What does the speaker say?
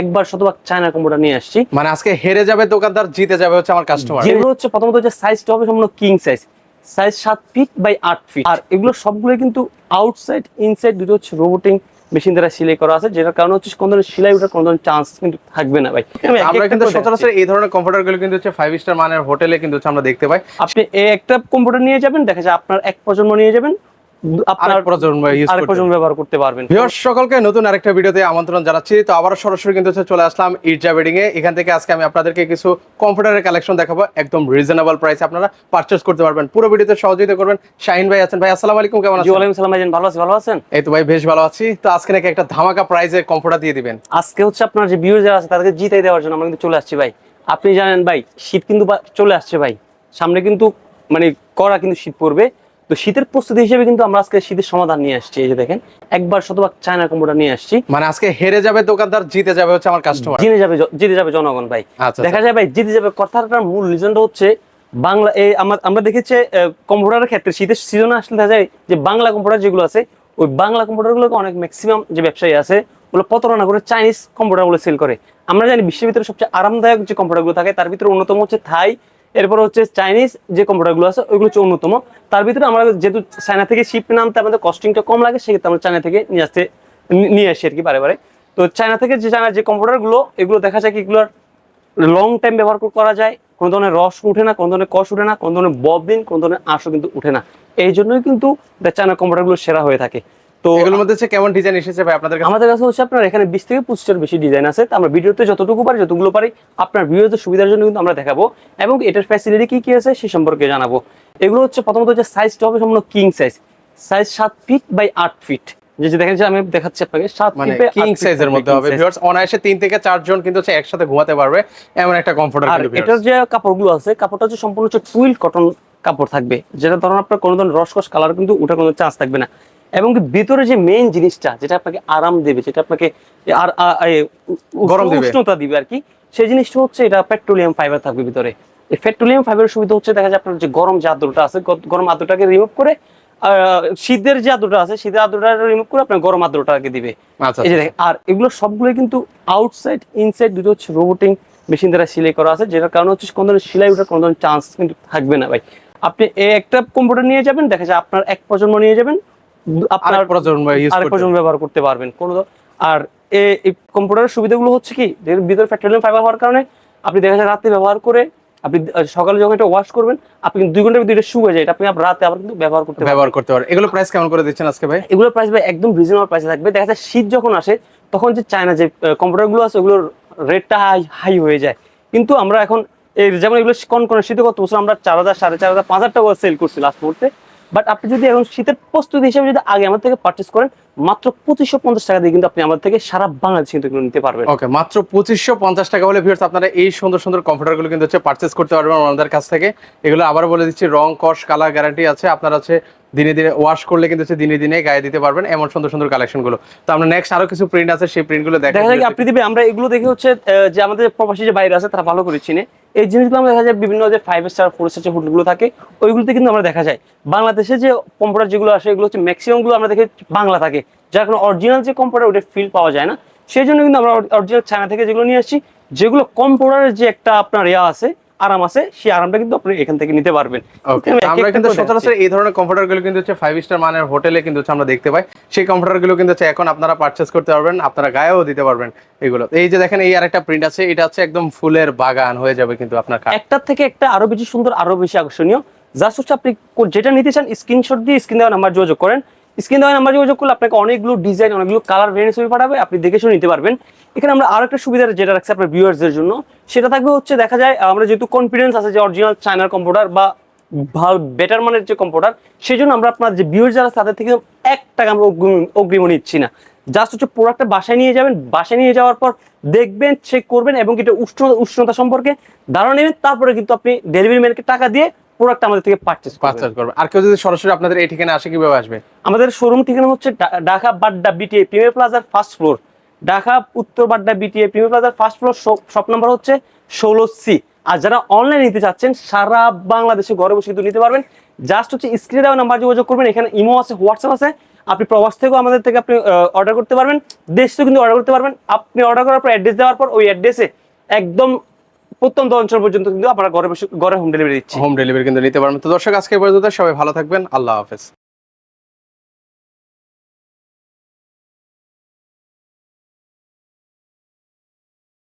একবার শতভাগ China computer নিয়ে আসছি। মানে আজকে হেরে যাবে দোকানদার জিতে যাবে হচ্ছে আমার কাস্টমার যেগুলো হচ্ছে প্রথমত হচ্ছে সাইজটা হবে সম্পূর্ণ কিং সাইজ সাইজ সাত ফিট বাই আট ফিট আর এগুলো সবগুলো কিন্তু আউটসাইড ইনসাইড দুটো হচ্ছে রোবোটিং মেশিন দ্বারা সেলাই করা আছে যেটার কারণে হচ্ছে কোন ধরনের সেলাই ওঠার কোনো ধরনের চান্স কিন্তু থাকবে না ভাই। আমি আমরা কিন্তু সচরাচর এই ধরনের কম্পিউটারগুলো কিন্তু হচ্ছে ফাইভ স্টার মানের হোটেলে কিন্তু হচ্ছে আমরা দেখতে পাই। আপনি এই একটা কম্পিউটার নিয়ে যাবেন দেখা যায় আপনার এক প্রজন্ম নিয়ে যাবেন আপনার প্রজন্ম ব্যবহার করতে পারবেন। সকলকে নতুন আরেকটা ভিডিওতে আমন্ত্রণ জানাচ্ছি। তো আবার সরাসরি কিন্তু চলে আসলাম ইরজা বেডিং এ এখান থেকে আজকে আমি আপনাদেরকে কিছু কম্পিউটারের কালেকশন দেখাবো। একদম রিজনেবল প্রাইসে আপনারা পারচেজ করতে পারবেন। পুরো ভিডিওতে সহযোগিতা করবেন। শাহিন ভাই আছেন। ভাই আসসালামু আলাইকুম। কেমন জি আছেন? ওয়ালাইকুম সালাম ভাইজান। ভালো আছি ভালো আছেন? এই তো ভাই বেশ ভালো আছি। তো আজকে নাকি একটা ধামাকা কম্পিউটার দিয়ে দিবেন। আজকে হচ্ছে আপনার যে ভিউজ যারা আছে তাদেরকে জিতাই দেওয়ার জন্য আমরা কিন্তু চলে আসছি ভাই। আপনি জানেন ভাই শীত কিন্তু চলে আসছে ভাই। সামনে কিন্তু মানে কড়া কিন্তু শীত পড়বে। তো শীতের প্রস্তুতি হিসেবে কিন্তু আমরা আজকে শীতের সমাধান নিয়ে আসছি এই যে দেখেন একবার শতভাগ চায়না কম্পিউটার নিয়ে আসছি। মানে আজকে হেরে যাবে দোকানদার জিতে যাবে হচ্ছে আমার কাস্টমার জিতে যাবে জিতে যাবে জনগণ ভাই। আচ্ছা, দেখা যায় ভাই জিতে যাবে কথাটার মূল রিজনটা হচ্ছে বাংলা এই আমরা দেখেছি কম্পিউটারের ক্ষেত্রে শীতের সিজনে আসলে দেখা যায় যে বাংলা কম্পিউটার যেগুলো আছে ওই বাংলা কম্পিউটারগুলোকে অনেক ম্যাক্সিমাম যে ব্যবসায়ী আছে ওগুলো প্রতারণা করে চাইনিজ কম্পিউটারগুলো সেল করে। আমরা জানি বিশ্বের ভিতরে সবচেয়ে আরামদায়ক যে কম্পিউটারগুলো থাকে তার ভিতরে অন্যতম হচ্ছে থাই এরপর হচ্ছে চাইনিজ যে কম্পিউটারগুলো আছে, ওইগুলো হচ্ছে অন্যতম। তার ভিতরে আমরা যেহেতু চায়না থেকে শিপ নামতে আমাদের কস্টিংটা কম লাগে, সেক্ষেত্রে আমরা চায়না থেকে নিয়ে আসতে নিয়ে আসি আর কি বারে বারে। তো চায়না থেকে যে চায়না যে কম্পিউটারগুলো এগুলো দেখা যায় কি এগুলোর লং টাইম ব্যবহার করা যায়। কোনো ধরনের রস উঠে না, কোনো ধরনের কষ উঠে না, কোনো ধরনের ববিন কোনো ধরনের আঁশও কিন্তু উঠে না। এই জন্যই কিন্তু চায়না কম্পিউটারগুলো সেরা হয়ে থাকে। তো এগুলোর মধ্যে হচ্ছে কেমন ডিজাইন এসেছে ভাই আপনাদের কাছে? আমাদের কাছে হচ্ছে আপনার এখানে বিশ থেকে পঁচিশটার বেশি ডিজাইন আছে। আমরা ভিডিওতে যতটুকু পারি যতগুলো পারি আপনার সুবিধার জন্য কিন্তু আমরা দেখাবো। এবং এটার ফ্যাসিলিটি কি কি আছে সে সম্পর্কে জানাব। এগুলো হচ্ছে প্রথমত হচ্ছে সাইজটা হবে সম্পূর্ণ king size size feet by feet যে যে দেখেন যে আমি দেখাচ্ছি আপনাকে মানে কিং সাইজের মধ্যে হবে। ভিউয়ার্স অনায়াসে তিন থেকে চারজন কিন্তু হচ্ছে একসাথে ঘুমাতে পারবে এমন একটা কমফোর্টার আর এটার যে কাপড়গুলো আছে কাপড়টা হচ্ছে সম্পূর্ণ হচ্ছে টুইল কটন কাপড় থাকবে। যেটা ধরুন আপনার কোনো ধরনের রসকস কালার কিন্তু ওটা কোনো চান্স থাকবে না। এবং ভিতরে যে মেইন জিনিসটা যেটা আপনাকে আরাম দেবে যেটা আপনাকে আর গরম। উষ্ণতা দিবে আর কি সেই জিনিসটা হচ্ছে এটা পেট্রোলিয়াম ফাইবার থাকবে ভিতরে। এই পেট্রোলিয়াম ফাইবারের সুবিধা হচ্ছে দেখা যায় আপনার যে গরম যে আদ্রটা আছে গরম আদ্রটাকে রিমুভ করে শীতের যে আদ্রটা আছে শীতের আদ্রটা রিমুভ করে আপনার গরম আদ্রটাকে দিবে। আচ্ছা এই যে দেখেন আর এগুলো সবগুলো কিন্তু আউটসাইড ইনসাইড দুটো হচ্ছে রোবোটিং মেশিন দ্বারা সেলাই করা আছে যেটার কারণে হচ্ছে কোনো ধরনের সেলাই ওঠার কোনো ধরনের চান্স কিন্তু থাকবে না ভাই। আপনি একটা কম্পিউটার নিয়ে যাবেন দেখা যায় আপনার এক প্রজন্ম নিয়ে যাবেন আপনার আরেক প্রজন্ম ব্যবহার করতে পারবেন কোনো আর এই কম্পিউটারের সুবিধাগুলো হচ্ছে কি এর ভিতরে পেট্রোলিয়াম ফাইবার হওয়ার কারণে আপনি দেখা যায় রাতে ব্যবহার করে আপনি সকালে যখন এটা ওয়াশ করবেন আপনি কিন্তু দুই ঘণ্টার ভিতরে এটা শুয়ে যায়। এটা আপনি রাতে আবার কিন্তু ব্যবহার করতে ব্যবহার করতে পারে এগুলো প্রাইস কেমন করে দিচ্ছেন আজকে ভাই? এগুলোর প্রাইস ভাই একদম রিজনেবল প্রাইসে থাকবে। দেখা যায় শীত যখন আসে তখন যে চায়না যে কম্পিউটারগুলো আছে ওগুলোর রেটটা হাই হাই হয়ে যায়। কিন্তু আমরা এখন এই যেমন এগুলো কোন কোন শীতে কত বছর আমরা চার হাজার সাড়ে চার হাজার পাঁচ হাজার টাকা সেল করছি লাস্ট মুহূর্তে। বাট আপনি যদি এখন শীতের প্রস্তুতি হিসেবে যদি আগে আমার থেকে পারচেস করেন মাত্র পঁচিশশো পঞ্চাশ টাকা দিয়ে কিন্তু আপনি আমার থেকে সারা বাংলাদেশ কিন্তু নিতে পারবেন। ওকে মাত্র পঁচিশশো পঞ্চাশ টাকা হলে ভিউয়ার্স আপনারা এই সুন্দর সুন্দর কম্পিউটারগুলো কিন্তু হচ্ছে পারচেস করতে পারবেন আমাদের কাছ থেকে। এগুলো আবার বলে দিচ্ছি রং কস কালার গ্যারান্টি আছে। আপনারা হচ্ছে দিনে দিনে ওয়াশ করলে কিন্তু হচ্ছে দিনে দিনে গায়ে দিতে পারবেন এমন সুন্দর সুন্দর কালেকশনগুলো। তো আমরা নেক্সট আরও কিছু প্রিন্ট আছে সেই প্রিন্টগুলো দেখা যায় আপনি দিবে আমরা এগুলো দেখে হচ্ছে যে আমাদের প্রবাসী যে বাইরে আছে তারা ভালো করে চিনে। এই জিনিসগুলো আমরা দেখা যায় বিভিন্ন যে ফাইভ স্টার ফোর স্টার যে হোটেলগুলো থাকে, ওইগুলোতে কিন্তু আমরা দেখা যায়। বাংলাদেশে যে কম্পিউটার যেগুলো আসে, এগুলো হচ্ছে ম্যাক্সিমামগুলো আমরা দেখি বাংলা থাকে। যার কোনো অরিজিনাল যে কম্পিউটার ওটা ফিল পাওয়া যায় না। সেই জন্য কিন্তু আমরা অরিজিনাল চায়না থেকে যেগুলো নিয়ে আসছি, যেগুলো কম্পিউটারের যে একটা আপনার ইয়া আছে আরাম আছে সেই আরামটা কিন্তু আপনি এখান থেকে নিতে পারবেন। আমরা কিন্তু সচরাচর এই ধরনের কম্পিউটারগুলো কিন্তু হচ্ছে ফাইভ স্টার মানের হোটেলে কিন্তু হচ্ছে আমরা দেখতে পাই। সেই কম্পিউটারগুলো কিন্তু হচ্ছে এখন আপনারা পারচেস করতে পারবেন আপনারা গায়েও দিতে পারবেন এগুলো। এই যে দেখেন এই আরেকটা প্রিন্ট আছে এটা হচ্ছে একদম ফুলের বাগান হয়ে যাবে কিন্তু আপনার। একটার থেকে একটা আরও বেশি সুন্দর আরও বেশি আকর্ষণীয়। জাস্ট হচ্ছে আপনি যেটা নিতে চান স্ক্রিনশট দিয়ে স্ক্রিন দেওয়া নাম্বার যোগাযোগ করেন। স্ক্রিন দেওয়া নাম্বার যোগাযোগ করলে আপনাকে অনেকগুলো ডিজাইন, অনেকগুলো কালার ভেরিয়েন্ট ছবি পাঠাবে, আপনি দেখে শুনে নিতে পারবেন। এখানে আমরা আরও একটা সুবিধা যেটা রাখছি আপনার ভিউয়ার্সদের জন্য, সেটা থাকবে হচ্ছে দেখা যায়, আমরা যেহেতু কনফিডেন্স আছে যে অরিজিনাল চায়নার কম্পিউটার বা ভালো বেটার মানের যে কম্পিউটার সেই জন্য আমরা আপনার যে ভিউয়ার যারা তাদের থেকে এক টাকা আমরা অগ্রিম- নিচ্ছি না। জাস্ট হচ্ছে প্রোডাক্টটা বাসায় নিয়ে যাবেন, বাসায় নিয়ে যাওয়ার পর দেখবেন চেক করবেন এবং এটা উষ্ণ উষ্ণতা সম্পর্কে ধারণা নেবেন, তারপরে কিন্তু আপনি ডেলিভারি ম্যানকে টাকা দিয়ে প্রোডাক্ট আমাদের থেকে পারচেস করবেন পারচেস করবে। আর কেউ যদি সরাসরি আপনাদের এই ঠিকানা আসে কীভাবে আসবে? আমাদের শোরুম ঠিকানা হচ্ছে ঢাকা বাড্ডা বিটিএ প্রিমিয়ার প্লাজার ফার্স্ট ফ্লোর ঢাকা উত্তর বাড্ডা বিটিএ প্রিমিয়ার প্লাজার ফার্স্ট ফ্লোর শপ নাম্বার হচ্ছে ষোলো সি আর যারা অনলাইন নিতে চাচ্ছেন সারা বাংলাদেশে ঘরে বসে কিন্তু নিতে পারবেন। জাস্ট হচ্ছে স্ক্রিনে দেওয়া নাম্বার যোগাযোগ করবেন। এখানে ইমো আছে হোয়াটসঅ্যাপ আছে। আপনি প্রবাস থেকেও আমাদের থেকে আপনি অর্ডার করতে পারবেন। দেশ থেকেও কিন্তু অর্ডার করতে পারবেন। আপনি অর্ডার করার পর অ্যাড্রেস দেওয়ার পর ওই অ্যাড্রেসে একদম প্রত্যন্ত অঞ্চল পর্যন্ত কিন্তু আপনারা ঘরে ঘরে হোম ডেলিভারি দিচ্ছি। হোম ডেলিভারি কিন্তু নিতে পারবেন। তো দর্শক, আজকে পর্যন্ত। সবাই ভালো থাকবেন। আল্লাহ হাফেজ।